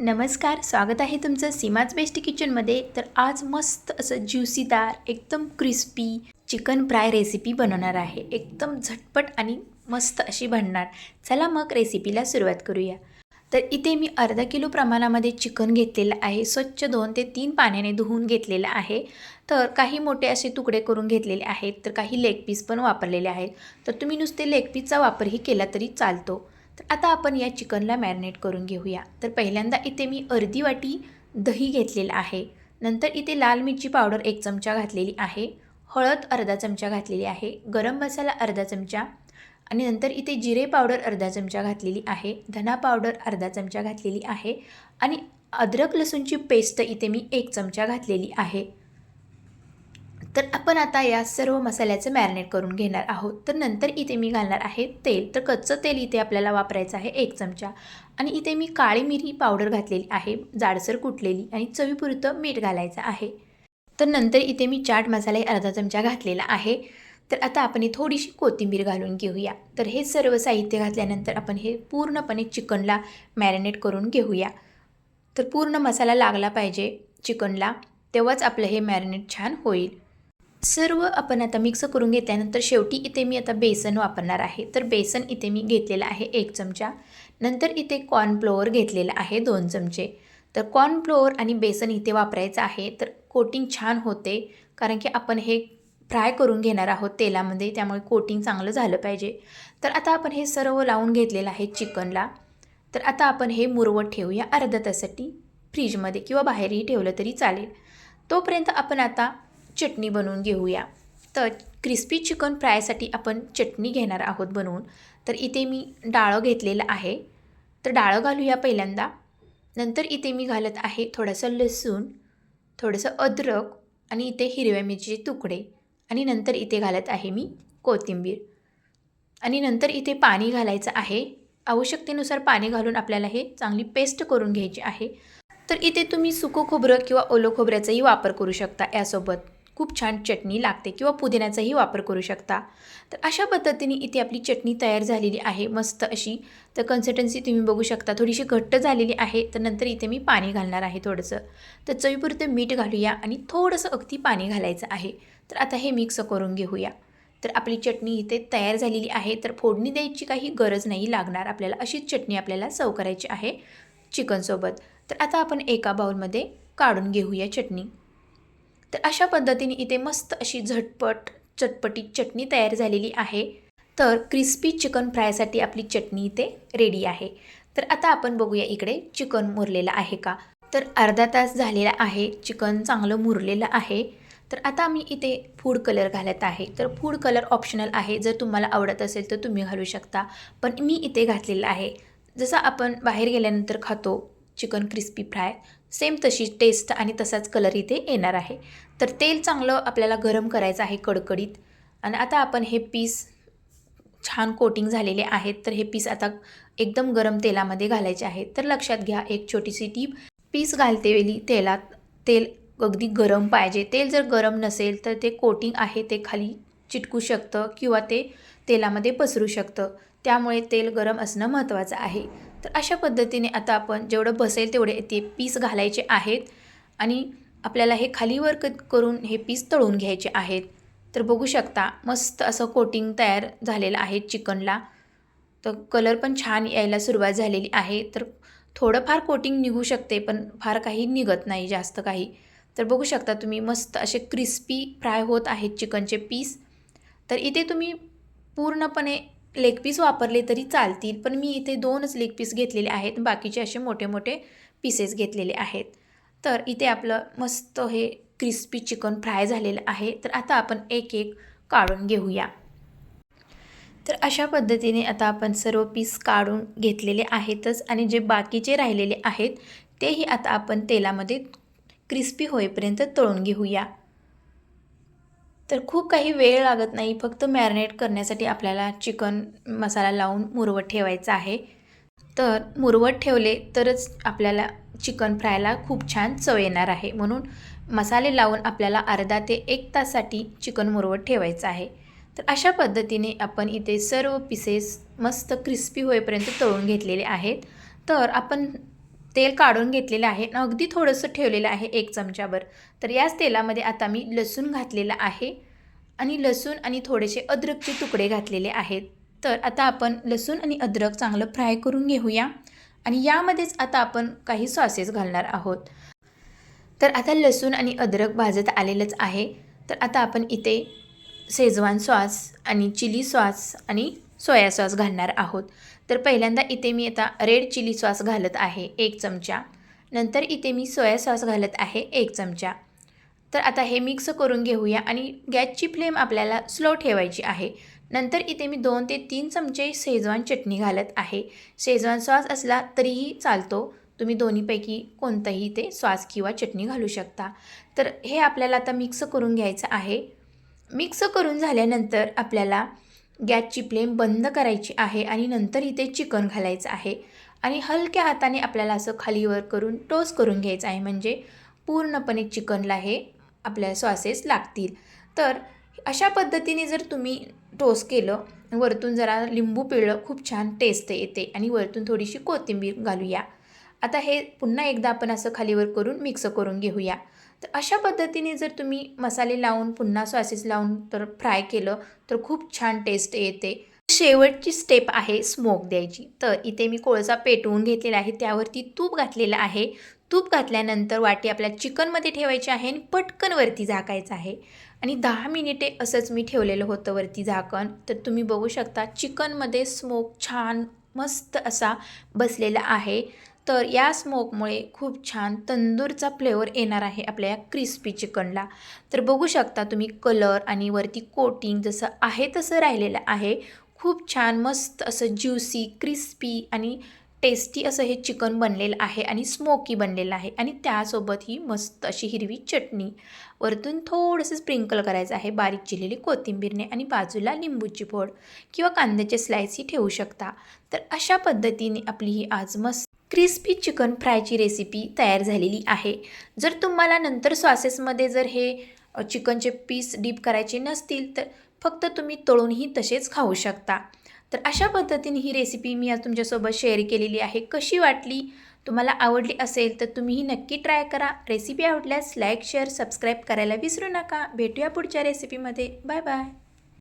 नमस्कार स्वागत आहे तुमचं सीमाच बेस्ट किचनमध्ये. तर आज मस्त असं ज्युसीदार एकदम क्रिस्पी चिकन फ्राय रेसिपी बनवणार आहे. एकदम झटपट आणि मस्त अशी बनणार. चला मग रेसिपीला सुरुवात करूया. तर इथे मी अर्धा किलो प्रमाणामध्ये चिकन घेतलेलं आहे. स्वच्छ दोन ते तीन पाण्याने धुवून घेतलेलं आहे. तर काही मोठे असे तुकडे करून घेतलेले आहेत. तर काही लेग पीस पण वापरलेले आहेत. तर तुम्ही नुसते लेग पीसचा वापरही केला तरी चालतो. तर आता आपण या चिकनला मॅरिनेट करून घेऊया. तर पहिल्यांदा इथे मी अर्धी वाटी दही घेतलेलं आहे. नंतर इथे लाल मिरची पावडर एक चमचा घातलेली आहे. हळद अर्धा चमचा घातलेली आहे. गरम मसाला अर्धा चमचा. आणि नंतर इथे जिरे पावडर अर्धा चमचा घातलेली आहे. धना पावडर अर्धा चमचा घातलेली आहे. आणि अद्रक लसूणची पेस्ट इथे मी एक चमचा घातलेली आहे. तर आपण आता या सर्व मसाल्याचं मॅरिनेट करून घेणार आहोत. तर नंतर इथे मी घालणार आहे तेल. तर कच्चं तेल इथे आपल्याला वापरायचं आहे एक चमचा. आणि इथे मी काळी मिरी पावडर घातलेली आहे जाडसर कुटलेली आणि चवीपुरतं मीठ घालायचं आहे. तर नंतर इथे मी चाट मसाला अर्धा चमचा घातलेला आहे. तर आता आपण ही थोडीशी कोथिंबीर घालून घेऊया. तर हे सर्व साहित्य घातल्यानंतर आपण हे पूर्णपणे चिकनला मॅरिनेट करून घेऊया. तर पूर्ण मसाला लागला पाहिजे चिकनला. तेव्हाच आपलं हे मॅरिनेट छान होईल. सर्व आपण आता मिक्स करून घेतल्यानंतर शेवटी इथे मी आता बेसन वापरणार आहे. तर बेसन इथे मी घेतलेलं आहे एक चमचा. नंतर इथे कॉर्नफ्लोअर घेतलेलं आहे दोन चमचे. तर कॉर्नफ्लोअर आणि बेसन इथे वापरायचं आहे. तर कोटिंग छान होते. कारण की आपण हे फ्राय करून घेणार आहोत तेलामध्ये. त्यामुळे कोटिंग चांगलं झालं पाहिजे. तर आता आपण हे सर्व लावून घेतलेलं आहे चिकनला. तर आता आपण हे मुरवत ठेवूया अर्ध्या तासासाठी. फ्रीजमध्ये किंवा बाहेरही ठेवलं तरी चालेल. तोपर्यंत आपण आता चटणी बनवून घेऊया. तर क्रिस्पी चिकन फ्रायसाठी आपण चटणी घेणार आहोत बनवून. तर इथे मी डाळं घेतलेलं आहे. तर डाळं घालूया पहिल्यांदा. नंतर इथे मी घालत आहे थोडंसं लसूण थोडंसं अद्रक आणि इथे हिरव्या मिरचीचे तुकडे. आणि नंतर इथे घालत आहे मी कोथिंबीर. आणि नंतर इथे पाणी घालायचं आहे. आवश्यकतेनुसार पाणी घालून आपल्याला हे चांगली पेस्ट करून घ्यायची आहे. तर इथे तुम्ही सुकं खोबरं किंवा ओलं खोबऱ्याचाही वापर करू शकता यासोबत. खूप छान चटणी लागते किंवा पुदिन्याचाही वापर करू शकता. तर अशा पद्धतीने इथे आपली चटणी तयार झालेली आहे मस्त अशी. तर कन्सिस्टन्सी तुम्ही बघू शकता थोडीशी घट्ट झालेली आहे तर नंतर इथे मी पाणी घालणार आहे थोडंसं. तर चवीपुरतं मीठ घालूया आणि थोडंसं अगदी पाणी घालायचं आहे. तर आता हे मिक्स करून घेऊया. तर आपली चटणी इथे तयार झालेली आहे तर फोडणी द्यायची काही गरज नाही लागणार. आपल्याला अशीच चटणी आपल्याला सर्व करायची आहे चिकनसोबत. तर आता आपण एका बाउलमध्ये काढून घेऊया चटणी. तर अशा पद्धतीने इथे मस्त अशी झटपट चटपटी चटणी तयार झालेली आहे. तर क्रिस्पी चिकन फ्रायसाठी आपली चटणी इथे रेडी आहे. तर आता आपण बघूया इकडे चिकन मुरलेलं आहे का? तर अर्धा तास झालेला आहे चिकन चांगलं मुरलेलं आहे. तर आता मी इथे फूड कलर घालत आहे. तर फूड कलर ऑप्शनल आहे. जर तुम्हाला आवडत असेल तर तुम्ही घालू शकता. पण मी इथे घातलेलं आहे. जसं आपण बाहेर गेल्यानंतर खातो चिकन क्रिस्पी फ्राय सेम तशी टेस्ट आणि तसाच कलर इथे येणार आहे. तर तेल चांगलं आपल्याला गरम करायचं आहे कडकडीत. आणि आता आपण हे पीस छान कोटिंग झालेले आहेत. तर हे पीस आता एकदम गरम तेलामध्ये घालायचे आहेत. तर लक्षात घ्या एक छोटीशी टीप. पीस घालते वेळी तेलात तेल अगदी गरम पाहिजे. तेल जर गरम नसेल तर ते कोटिंग आहे ते खाली चिटकू शकतं किंवा ते तेलामध्ये पसरू शकतं. त्यामुळे तेल गरम असणं महत्त्वाचं आहे. तर अशा पद्धतीने आता आपण जेवढं बसेल तेवढे ते पीस घालायचे आहेत. आणि आपल्याला हे खालीवर क करून हे पीस तळून घ्यायचे आहेत. तर बघू शकता मस्त असं कोटिंग तयार झालेलं आहे चिकनला. तर कलर पण छान यायला सुरुवात झालेली आहे. तर थोडंफार कोटिंग निघू शकते पण फार काही निघत नाही जास्त काही. तर बघू शकता तुम्ही मस्त असे क्रिस्पी फ्राय होत आहेत चिकनचे पीस. तर इथे तुम्ही पूर्णपणे लेग पीस वापरले तरी चालतील पण मी इथे दोनच लेग पीस घेतलेले आहेत बाकीचे असे मोठे मोठे पीसेस घेतलेले आहेत. तर इथे आपलं मस्त हे क्रिस्पी चिकन फ्राय झालेलं आहे तर आता आपण एक एक काढून घेऊया. तर अशा पद्धतीने आता आपण सर्व पीस काढून घेतलेले आहेतच आणि जे बाकीचे राहिलेले आहेत तेही आता आपण तेलामध्ये क्रिस्पी होईपर्यंत तळून घेऊया. तर खूप काही वेळ लागत नाही. फक्त मॅरिनेट करण्यासाठी आपल्याला चिकन मसाला लावून मुरवत ठेवायचं आहे. तर मुरवत ठेवले तरच आपल्याला चिकन फ्रायला खूप छान चव येणार आहे. म्हणून मसाले लावून आपल्याला अर्धा ते एक ताससाठी चिकन मुरवत ठेवायचं आहे. तर अशा पद्धतीने आपण इथे सर्व पिसेस मस्त क्रिस्पी होईपर्यंत तळून घेतलेले आहेत. तर आपण तेल काढून घेतलेलं आहे. आणि अगदी थोडंसं ठेवलेलं आहे एक चमच्यावर तर याच तेलामध्ये आता मी लसूण घातलेला आहे आणि लसूण आणि थोडेसे अद्रकचे तुकडे घातलेले आहेत. तर आता आपण लसूण आणि अद्रक चांगलं फ्राय करून घेऊया आणि यामध्येच आता आपण काही सॉसेस घालणार आहोत. तर आता लसूण आणि अद्रक भाजत आलेलंच आहे. तर आता आपण इथे शेजवान सॉस आणि चिली सॉस आणि सोया सॉस घालणार आहोत. तर पहिल्यांदा इथे मी आता रेड चिली सॉस घालत आहे एक चमचा. नंतर इथे मी सोया सॉस घालत आहे एक चमचा. तर आता हे मिक्स करून घेऊया आणि गॅसची फ्लेम आपल्याला स्लो ठेवायची आहे. नंतर इथे मी दोन ते तीन चमचे शेजवान चटणी घालत आहे. शेजवान सॉस असला तरीही चालतो. तुम्ही दोन्हीपैकी कोणतंही ते सॉस किंवा चटणी घालू शकता. तर हे आपल्याला आता मिक्स करून घ्यायचं आहे. मिक्स करून झाल्यानंतर आपल्याला गॅसची फ्लेम बंद करायची आहे आणि नंतर इथे चिकन घालायचं आहे. आणि हलक्या हाताने आपल्याला असं खालीवर करून टोस करून घ्यायचं आहे. म्हणजे पूर्णपणे चिकनला हे आपल्या सॉसेस लागतील. तर अशा पद्धतीने जर तुम्ही टोस केलं वरतून जरा लिंबू पिळलं खूप छान टेस्ट येते आणि वरतून थोडीशी कोथिंबीर घालूया. आता हे पुन्हा एकदा आपण असं खालीवर करून मिक्स करून घेऊया. तर अशा पद्धतीने जर तुम्ही मसाले लावून पुन्हा सॉसेस लावून तर फ्राय केलं तर खूप छान टेस्ट येते. शेवटची स्टेप आहे स्मोक द्यायची. तर इथे मी कोळसा पेटवून घेतलेला आहे. त्यावरती तूप घातलेलं आहे. तूप घातल्यानंतर वाटी आपल्या चिकनमध्ये ठेवायची आहे आणि पटकन वरती झाकायचं आहे. आणि दहा मिनिटे असंच मी ठेवलेलं होतं वरती झाकण. तर तुम्ही बघू शकता चिकनमध्ये स्मोक छान मस्त असा बसलेला आहे. तर या स्मोकमुळे खूप छान तंदूरचा फ्लेवर येणार आहे आपल्या या क्रिस्पी चिकनला तर बघू शकता तुम्ही कलर आणि वरती कोटिंग जसं आहे तसं राहिलेलं आहे. खूप छान मस्त असं ज्युसी क्रिस्पी आणि टेस्टी असं हे चिकन बनलेलं आहे आणि स्मोकी बनलेलं आहे. आणि त्यासोबत ही मस्त अशी हिरवी चटणी. वरतून थोडंसं स्प्रिंकल करायचं आहे. बारीक चिरलेली कोथिंबीरने आणि बाजूला लिंबूची फोड किंवा कांद्याचे स्लाईसही ठेवू शकता. तर अशा पद्धतीने आपली ही आज मस्त क्रिस्पी चिकन फ्रायची रेसिपी तयार झालेली आहे. जर तुम्हाला नंतर सॉसेसमध्ये जर हे चिकनचे पीस डीप करायचे नसतील तर फक्त तुम्ही तळूनही तसेच खाऊ शकता. तर अशा पद्धतीने ही रेसिपी मी आज तुमच्यासोबत शेअर केलेली आहे. कशी वाटली? तुम्हाला आवडली असेल तर तुम्हीही नक्की ट्राय करा. रेसिपी आवडल्यास लाईक शेअर सबस्क्राईब करायला विसरू नका. भेटूया पुढच्या रेसिपीमध्ये बाय बाय